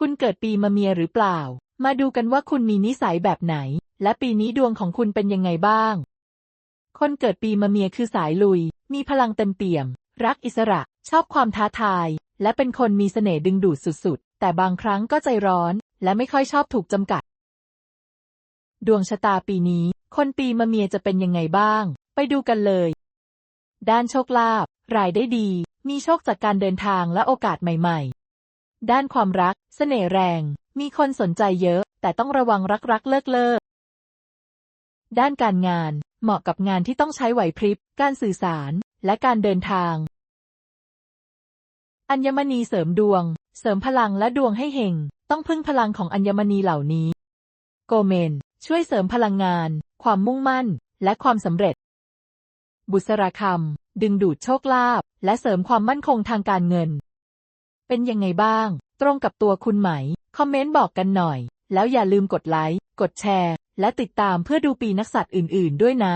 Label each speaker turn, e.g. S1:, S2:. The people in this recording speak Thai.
S1: คุณเกิดปีมะเมียหรือเปล่า มาดูกันว่าคุณมีนิสัยแบบไหน และปีนี้ดวงของคุณเป็นยังไงบ้าง คนเกิดปีมะเมียคือสายลุย มีพลังเต็มเปี่ยม รักอิสระ ชอบความท้าทาย และเป็นคนมีเสน่ห์ดึงดูดสุดๆ แต่บางครั้งก็ใจร้อน และไม่ค่อยชอบถูกจำกัด ดวงชะตาปีนี้ คนปีมะเมียจะเป็นยังไงบ้าง ไปดูกันเลย ด้านโชคลาภรายได้ดี มีโชคจากการเดินทางและโอกาสใหม่ๆ ด้านความรัก เสน่ห์แรง มีคนสนใจเยอะ แต่ต้องระวังรักรักเลิกเลิก ด้านการงาน เหมาะกับงานที่ต้องใช้ไหวพริบ การสื่อสาร และการเดินทาง อัญมณีเสริมดวง เสริมพลังและดวงให้เฮง ต้องพึ่งพลังของอัญมณีเหล่านี้ โกเมน ช่วยเสริมพลังงาน ความมุ่งมั่น และความสำเร็จ บุษราคำดึงดูดโชคลาภและเสริมความมั่นคงทางการเงิน เป็นยังไงบ้าง ตรงกับตัวคุณไหม คอมเมนต์บอกกันหน่อย แล้วอย่าลืมกดไลค์ กดแชร์ และติดตามเพื่อดูปีนักสัตว์อื่น ๆ ด้วยนะ